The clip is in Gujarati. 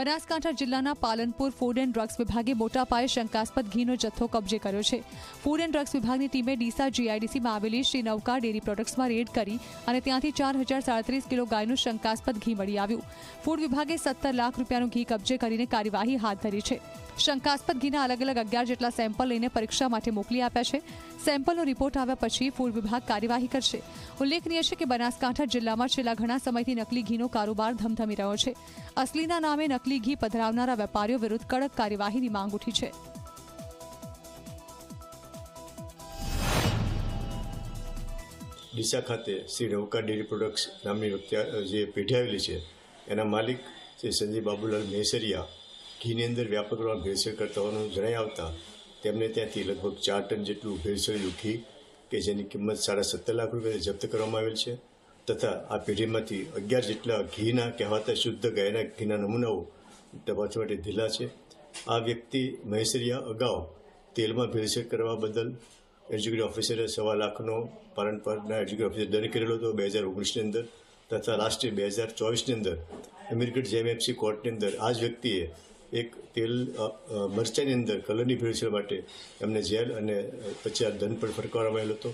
બનાસકાંઠા જિલ્લાના પાલનપુર ફૂડ એન્ડ ડ્રગ્સ વિભાગે મોટા પાયે શંકાસ્પદ ઘીનો જથ્થો કબજે કર્યો છે. ફૂડ એન્ડ ડ્રગ્સ વિભાગની ટીમે ડીસા જીઆઈડીસીમાં આવેલી શ્રી નવકા ડેરી પ્રોડક્ટ્સમાં રેડ કરી અને ત્યાંથી ચાર હજાર સાડત્રીસ કિલો ગાયનું શંકાસ્પદ ઘી મળી આવ્યું. ફૂડ વિભાગે સત્તર લાખ રૂપિયાનું ઘી કબજે કરીને કાર્યવાહી હાથ ધરી છે. શંકાસ્પદ ઘીના અલગ અલગ અગિયાર જેટલા સેમ્પલ લઈને પરીક્ષા માટે મોકલી આપ્યા છે. સેમ્પલનો રિપોર્ટ આવ્યા પછી ફૂડ વિભાગ કાર્યવાહી કરશે. ઉલ્લેખનીય છે કે બનાસકાંઠા જિલ્લામાં છેલ્લા ઘણા સમયથી નકલી ઘીનો કારોબાર ધમધમી રહ્યો છે. અસલીના નામે નકલી ઘી પધરાવનારા વેપારીઓ વિરુદ્ધ કડક કાર્યવાહીની માંગ ઉઠી છે. ડીસા ખાતે શ્રી નૌકા ડેરી પ્રોડક્ટ્સ નામની જે પેઢી આવેલી છે, એના માલિક શ્રી સંજીવ બાબુલાલ મેસરિયા ઘીની અંદર વ્યાપક પ્રમાણ ભેળસેળ કરતા હોવાનું જણાઈ આવતા તેમને ત્યાંથી લગભગ ચાર ટન જેટલું ભેળસેળ્યું ઘી કે જેની કિંમત સાડા સત્તર લાખ રૂપિયા જપ્ત કરવામાં આવેલ છે. તથા આ પેઢીમાંથી અગિયાર જેટલા ઘીના કહેવાતા શુદ્ધ ગાયના ઘીના નમૂનાઓ તપાસ માટે ધીલા છે. આ વ્યક્તિ મહેસરિયા અગાઉ તેલમાં ભેળસેળ કરવા બદલ એક્ઝિક્યુટિવ ઓફિસરે સવા લાખનો પાલનપરના એક્ઝિક્યુટિવ ઓફિસર દંડ કરેલો હતો બે હજાર ઓગણીસની અંદર તથા લાસ્ટ બે હજાર ચોવીસની અંદર અમેરિકન જેએમએફસી કોર્ટની અંદર આ જ વ્યક્તિએ એક તેલ મરચાંની અંદર, કલરની ભેળસેળ માટે એમને જેલ અને પછી આ દંડ પણ ફટકારવામાં આવેલો હતો.